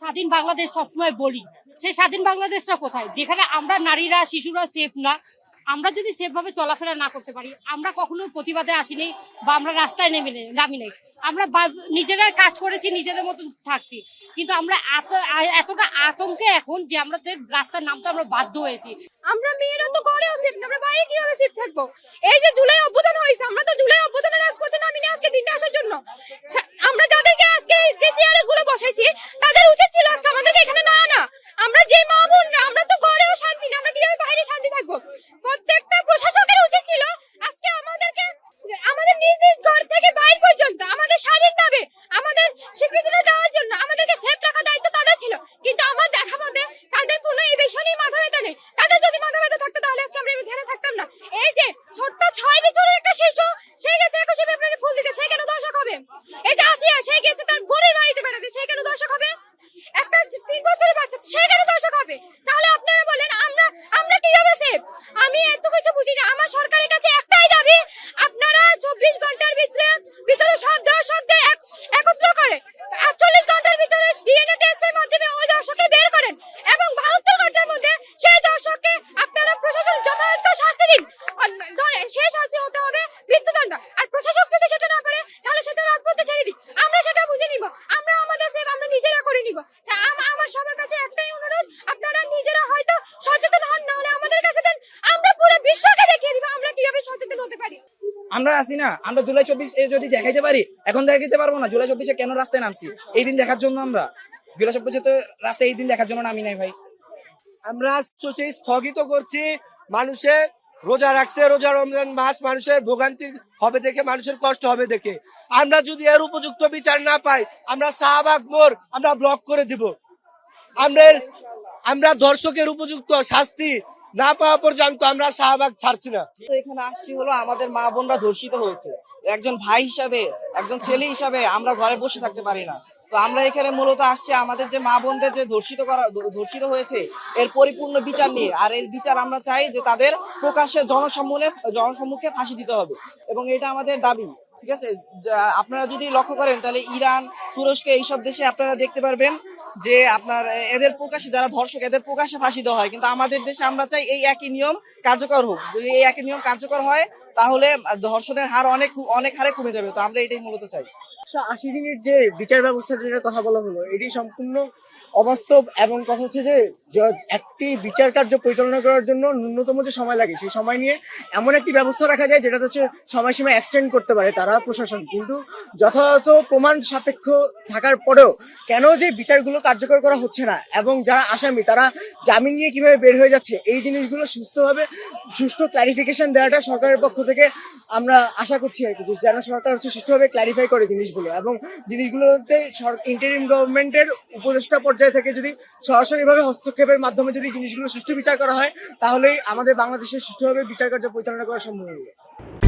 স্বাধীন বাংলাদেশ সবসময় বলি, সেই স্বাধীন বাংলাদেশটা কোথায়? যেখানে আমরা নারীরা, শিশুরা সেফ না। আমরা যদি সেফ ভাবে চলাফেরা না করতে পারি, আমরা কখনো প্রতিবাদে আসিনি বা আমরা রাস্তায় নেমে নামি নেই। আমরা নিজেরা কাজ করেছি, নিজেদের মতন থাকছি। কিন্তু আমরা এত এতটা আতঙ্কে এখন যে আমাদের রাস্তার নামতে আমরা বাধ্য হয়েছি। আমরা মেয়েরা তো ঘরেও সেফ না, আমরা বাইরে কীভাবে সেফ থাকব? এই যে জুলাই অভ্যুত্থান হয়েছে, আমরা তো জুলাই অভ্যুত্থানের রাজপথে নামিনি আজকে দিনটা আসার জন্য। আমরা যাদেরকে আজকে যে চেয়ারে গুলো বসাইছি তাদের উচিত ছিল আজকে আমাদেরকে এখানে না আনা আমরা যে মা বোনরা আমরা তো ঘরেও শান্তি না আমরা কীভাবে বাইরে প্রত্যেকটা প্রশাসকের উচিত ছিল আজকে আমাদেরকে, আমাদের নিজ নিজ ঘর থেকে বাইরে পর্যন্ত, আমাদের স্বাধীনভাবে আমাদের স্বীকৃতিটা দেওয়ার জন্য আমাদেরকে সেফ রাখার দায়িত্ব তাদের ছিল। কিন্তু আমার দেখা মতে তাদের কোনো এই বিষয় নিয়ে মাথা ব্যথা নেই। তাদের যদি মাথা ব্যথা থাকতো তাহলে আজকে আমরা এখানে থাকতাম না। এই যে ছোট্ট ছয় বছরের একটা শিশু, সে গেছে একুশে ফেব্রুয়ারি ফুল দিতে, সে কেন দর্শক হবে? এই যে আসিয়া, সে গেছে তার বোনের বাড়িতে বেড়াতে, সে কেন দর্শক হবে? একটা তিন বছরের বাচ্চা, সে কেন দর্শক হবে? তাহলে আপনারা বলেন আমরা আমরা কীভাবে সেফ আমি এত কিছু বুঝি না আমার সরকারের কাছে একটাই দাবি আপনারা চব্বিশ ঘণ্টার ভিতরে ভিতরে সব দর্শকদের এক- একত্র করে আটচল্লিশ ঘণ্টার ভিতরে ডিএনএ মাধ্যমে ওই দর্শককে বের করেন এবং বাহাত্তর ঘণ্টার মধ্যে সেই দর্শককে আপনারা প্রশাসন যথাযথ শাস্তি দিন। ধরে, সেই শাস্তি হতে হবে মৃত্যুদণ্ড। আর প্রশাসক যদি সেটা না পারে তাহলে সেটা রাজপথে ছেড়ে আমরা সেটা বুঝে নিব। আমরা আমাদের আমরা নিজেরা করে নিব। তা আমার সবার কাছে একটাই অনুরোধ, আপনারা নিজেরা হয়তো সচেতন হন না হলে আমাদের কাছে দেন। আমরা পুরো বিশ্বকে দেখিয়ে দিব আমরা কীভাবে সচেতন হতে পারি। আমরা আছি না। আমরা জুলাই চব্বিশ এ যদি দেখাইতে পারি, এখন দেখাইতে পারব না। জুলাই চব্বিশে কেন রাস্তায় নামছি? এই দিন দেখার জন্য আমরা। রাস্তায় এই দিন দেখার জন্য নামি নাই ভাই। আমরা স্থগিত করছি মানুষের রোজা রাখছে, রোজা রমজান মাস মানুষের ভোগান্তি হবে দেখে, মানুষের কষ্ট হবে দেখে। আমরা যদি এর উপযুক্ত বিচার না পাই, আমরা শাহবাগ মোড় আমরা ব্লক করে দিব। আমরা আমরা দর্শকের উপযুক্ত শাস্তি না পাওয়া পর্যন্ত আমরা শাহবাগ ছাড়ছি না। এখানে আসছি হলো, আমাদের মা বোনরা ধর্ষিত হয়েছে। একজন ভাই হিসাবে, একজন ছেলে হিসাবে আমরা ঘরে বসে থাকতে পারি না। তো আমরা এখানে মূলত আসছি আমাদের যে মা বোনদের যে ধর্ষিত করা, ধর্ষিত হয়েছে, এর পরিপূর্ণ বিচার নিয়ে। আর এর বিচার আমরা চাই যে তাদের প্রকাশ্যে জনসম্মুখে জনসম্মুখে ফাঁসি দিতে হবে। এবং এটা আমাদের দাবি, ঠিক আছে? আপনারা যদি লক্ষ্য করেন, তাহলে ইরান, তুরস্ক এইসব দেশে আপনারা দেখতে পারবেন যে আপনার এদের প্রকাশে যারা ধর্ষক, এদের প্রকাশে ফাঁসি দেওয়া হয়। কিন্তু আমাদের দেশে আমরা চাই এই একই নিয়ম কার্যকর হোক। যদি এই একই নিয়ম কার্যকর হয়, তাহলে ধর্ষণের হার অনেক অনেক হারে কমে যাবে। তো আমরা এটাই মূলত চাই। একশো আশি দিনের যে বিচার ব্যবস্থার যেটা কথা বলা হলো, এটি সম্পূর্ণ অবাস্তব এবং কথা হচ্ছে যে একটি বিচার কার্য পরিচালনা করার জন্য ন্যূনতম যে সময় লাগে, সেই সময় নিয়ে এমন একটি ব্যবস্থা রাখা যায় যেটা হচ্ছে সময়সীমা এক্সটেন্ড করতে পারে তারা প্রশাসন। কিন্তু যথাযথ প্রমাণ সাপেক্ষ থাকার পরেও কেন যে বিচারগুলো কার্যকর করা হচ্ছে না এবং যারা আসামি, তারা জামিন নিয়ে কীভাবে বের হয়ে যাচ্ছে, এই জিনিসগুলো সুস্থভাবে, সুষ্ঠু ক্লারিফিকেশন দেওয়াটা সরকারের পক্ষ থেকে আমরা আশা করছি আর কি যেন সরকার হচ্ছে সুষ্ঠুভাবে ক্লারিফাই করে জিনিসগুলো এবং জিনিসগুলোতে ইন্টারিম গভর্নমেন্টের উপদেষ্টা পর্যায়ে থেকে যদি সরাসরিভাবে হস্তক্ষেপের মাধ্যমে যদি জিনিসগুলো সুষ্ঠু বিচার করা হয়, তাহলেই আমাদের বাংলাদেশের সুষ্ঠুভাবে বিচার কার্য পরিচালনা করা সম্ভব হবে।